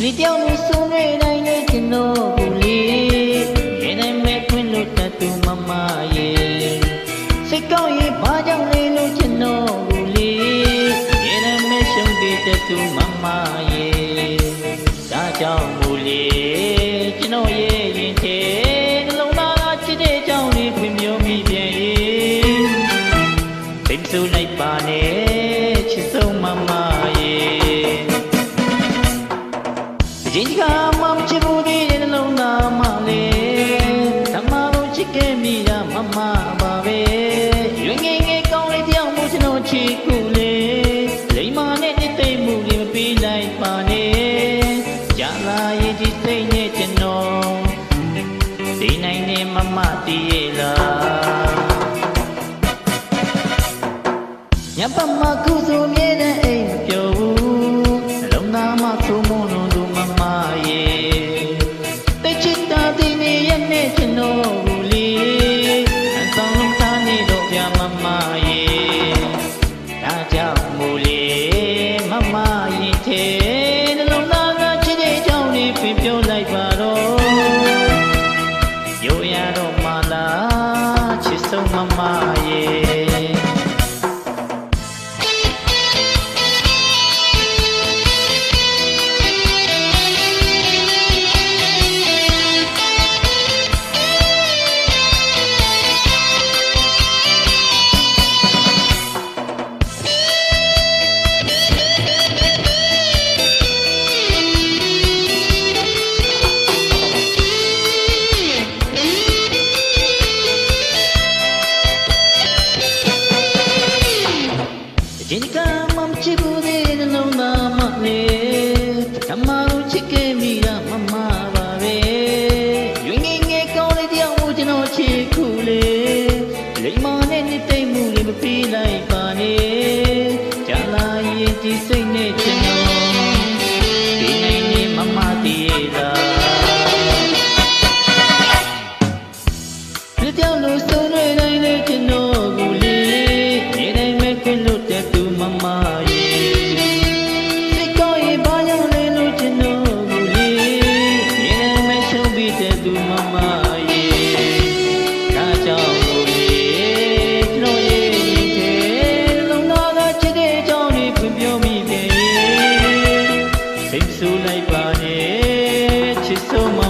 ဒီတယောက်နဲ့ဆုံးနေတိုင်းနဲ့ကျွန်တော်ကိုလေနေတိုင်းမဲ့ခွင့်လို့တတ်သူမမရဲ့စိတ်ကောင်းရင်ဘာကြောင့်လဲလို့ကျွန်တော်ကိုလေနေတိုင်းမဲ့ရှုံးတဲ့တတ်သူမမရဲ့ဒါကြောင့်မို့လေကျွန်တော်ရဲ့ရင်ထဲနှလုံးသားချစ်တဲ့အကြောင်းလေးဖွင့်ပြောမိပြန်ရဲ့သိမ့်ဆူလိုက်ပါနဲ့ မို့ကျွန်တော်ချစ်ကူလေးလိမ္မာနဲ့နှစ်သိမ့်မှုလေးမပေးလိုက်ပါနဲ့ကြာလာရဲ့ဒီစိတ်နဲ့ကျွန်တော်ဒီနိုင်နေမမတည်ရဲ့လားညပမကုစုမြဲတဲ့အိမ်မပြောဘူးနှလုံးသားမှာသုံးမလုံးသူ လား မ္မကိုချစ်ခဲ့မိတာမမပါပဲရွငယ်ငယ်ကောင်းလေးတယောက်ကိုကျွန်တော်ချစ်ခုလေလိမ္မာနဲ့နှစ်သိမ့်မှုလေးမပေးလိုက်ပါနဲ့ကြာလာရင်ဒီစိတ်နဲ့ကျွန်တော်ဒီနေ့နေ့မမတည်ရတာဒီကြောင့်လို့ဆုံးရတို ပေးတဲ့သူမမရေဒါကြောင့်လို့လေကျွန်တော်ရဲ့ညီတဲ့လုံတော်သာချစ်တဲ့ကြောင့်ဒီဖွင့်ပြောမိတယ်စိတ်ဆူလိုက်ပါနဲ့ချစ်ဆုံးမ